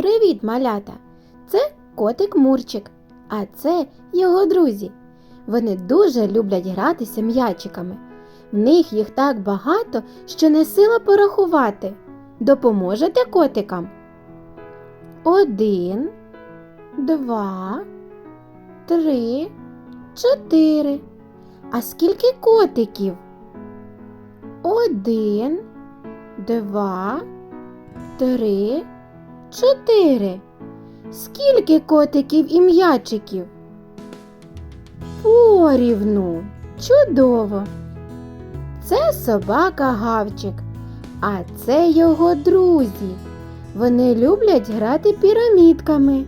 Привіт, малята! Це котик Мурчик, а це його друзі. Вони дуже люблять гратися м'ячиками. В них їх так багато, що не сила порахувати. Допоможете котикам? Один, два, три, чотири. А скільки котиків? Один, два, три, чотири. Скільки котиків і м'ячиків? Порівну. Чудово. Це собака Гавчик, а це його друзі. Вони люблять грати пірамідками.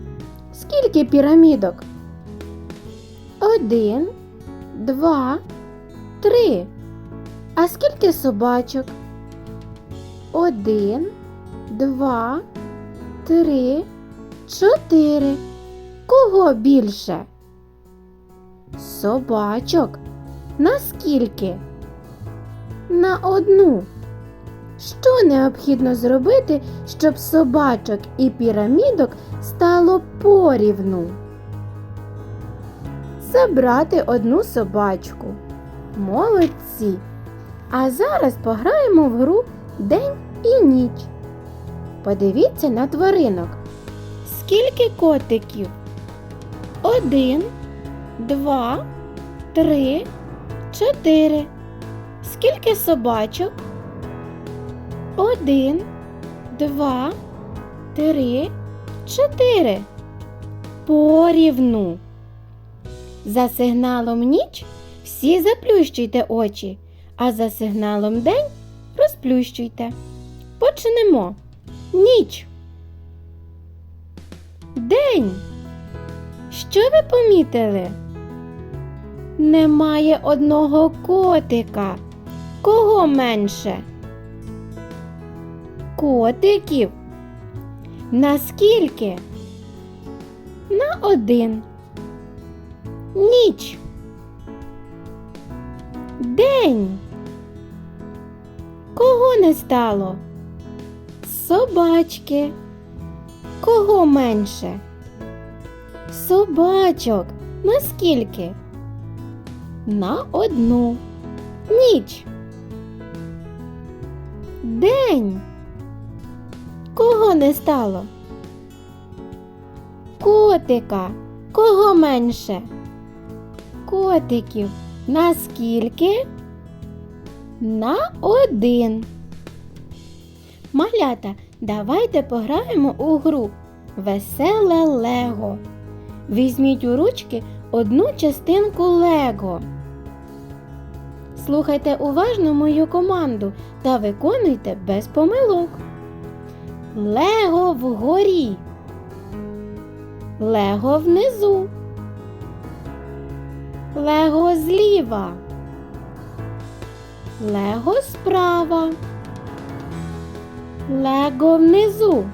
Скільки пірамідок? Один, два, три. А скільки собачок? Один, два, три, чотири. Кого більше? Собачок. Наскільки? На одну. Що необхідно зробити, щоб собачок і пірамідок стало порівну? Забрати одну собачку. Молодці. А зараз пограємо в гру День і ніч. Подивіться на тваринок. Скільки котиків? Один, два, три, чотири. Скільки собачок? Один, два, три, чотири. Порівну. За сигналом ніч всі заплющуйте очі, а за сигналом день розплющуйте. Почнемо. Ніч. День. Що ви помітили? Немає одного котика. Кого менше? Котиків. Наскільки? На один. Ніч. День. Кого не стало? Собачки. Кого менше? Собачок. Наскільки? На одну. Ніч. День. Кого не стало? Котика. Кого менше? Котиків. Наскільки? На один. Малята, давайте пограємо у гру Веселе Лего. Візьміть у ручки одну частинку Лего. Слухайте уважно мою команду та виконуйте без помилок. Лего вгорі. Лего внизу. Лего зліва. Лего справа. Лего внизу.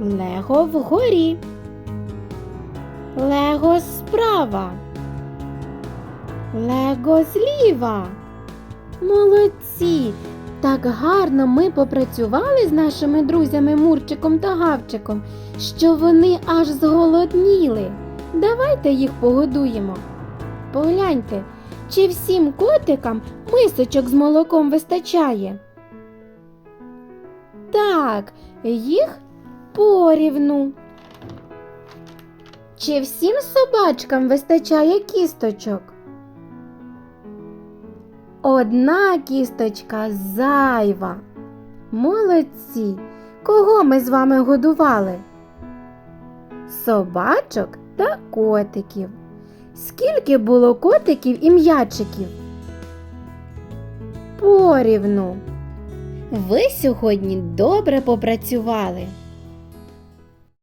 Лего вгорі. Лего справа. Лего зліва. Молодці! Так гарно ми попрацювали з нашими друзями Мурчиком та Гавчиком, що вони аж зголодніли. Давайте їх погодуємо. Погляньте, чи всім котикам мисочок з молоком вистачає? Так, їх порівну. Чи всім собачкам вистачає кісточок? Одна кісточка зайва. Молодці. Кого ми з вами годували? Собачок та котиків. Скільки було котиків і м'ячиків? Порівну. Ви сьогодні добре попрацювали.